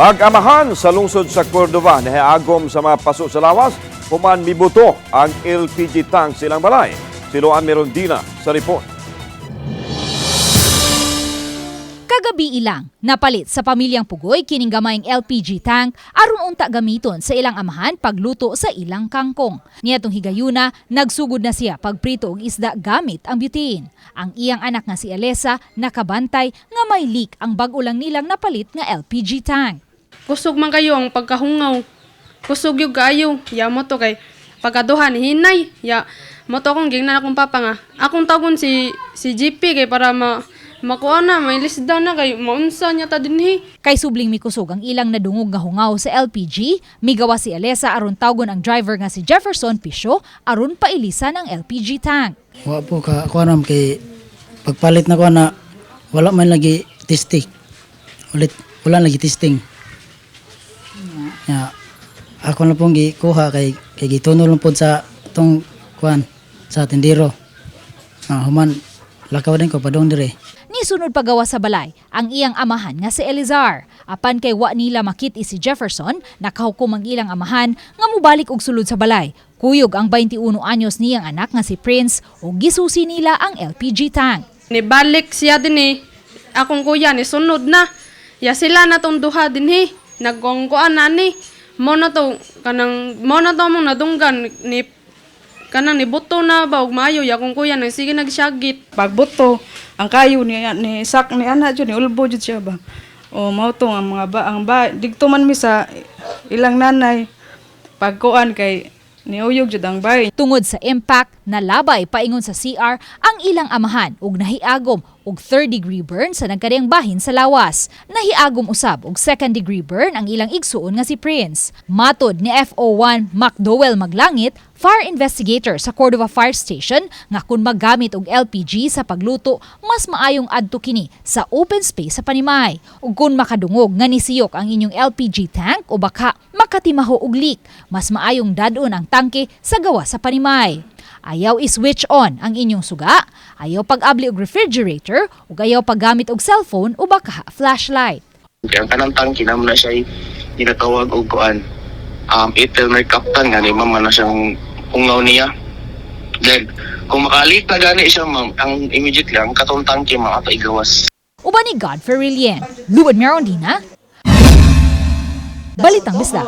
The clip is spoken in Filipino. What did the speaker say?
Mag-amahan sa lungsod sa Cordova na hiagom sa mga paso sa lawas, human mibuto ang LPG tank silang balay. Siloan Merondina sa report. Kagabi ilang, napalit sa pamilyang Pugoy kining gamayng LPG tank aron unta gamiton sa ilang amahan pagluto sa ilang kangkong. Niadtong higayuna, nagsugod na siya pagprito og isda gamit ang butane. Ang iyang anak nga si Alesa nakabantay nga may leak ang bag-o lang nilang napalit nga LPG tank. Kusog man kayo ang pagkahungaw. Kusog yung kayo. Ya mo to kay pagkaduhan hinay. Ya mo to akong gingnan akong papa nga. Akong tagon si si GP kay para ma makuha na may list down na kay maunsa niya ta dinhi. Kay subling mikusog ang ilang nadungog nga hungaw sa LPG, migawa si Alesa aron tawgon ang driver nga si Jefferson Pisho aron pailisan ang LPG tank. Wa po ka kuha nam kay pagpalit na ko na wala man lagi testing. Ulit wala lagi testing. Ya, ako na pong gikuha kay kay gituno lang po sa tong kuan sa tindero. Ah, human lakaw din ko padong dire. Ni sunod pagawa sa balay ang iyang amahan nga si Elizar. Apan kay wa nila makiti si Jefferson, nakahukom ang ilang amahan nga mubalik og sulod sa balay. Kuyog ang 21 anyos niyang anak nga si Prince ug gisusi nila ang LPG tank. Nibalik siya dinhi. Akong kuya ni sunod na. Ya sila na tong duha dinhi. Nagkongkoan na ni. Mo na to kanang mo na to mong nadunggan ni kanang nibuto na ba og maayo ya kung kuya nang sige nagsyagit. pagbuto ang kayo ni ni sak ni ana jud ni ulbo jud siya ba o mao to ang mga ba ang ba digto man mi sa ilang nanay pagkuan kay niuyog jud ang bay Tungod sa impact, nalabay paingon sa CR ang ilang amahan ug nahiagom og third degree burn sa nagkadiyang bahin sa lawas. Nahiagom usab og second degree burn ang ilang igsuon nga si Prince. Matod ni FO1 McDowell Maglangit, fire investigator sa Cordova Fire Station nga kung maggamit og LPG sa pagluto, mas maayong adto kini sa open space sa Panimay. Ug kung makadungog nga nisiyok ang inyong LPG tank o baka makatimaho og leak, mas maayong dadon ang tangke sa gawa sa Panimay. Ayaw i-switch on ang inyong suga, ayaw pag-abli og refrigerator, ug ayaw paggamit og cellphone o baka flashlight. Ang kanang naman na siya ginatawag og kuan. Um, itel may captain nga ni mama na siyang ungaw niya. Then, kung makalit na gani siya, ma'am, ang immediately, ang katong tangki, mga ato igawas. Uban ni Godfrey Rillian, Luan Merondina, Balitang Bisda.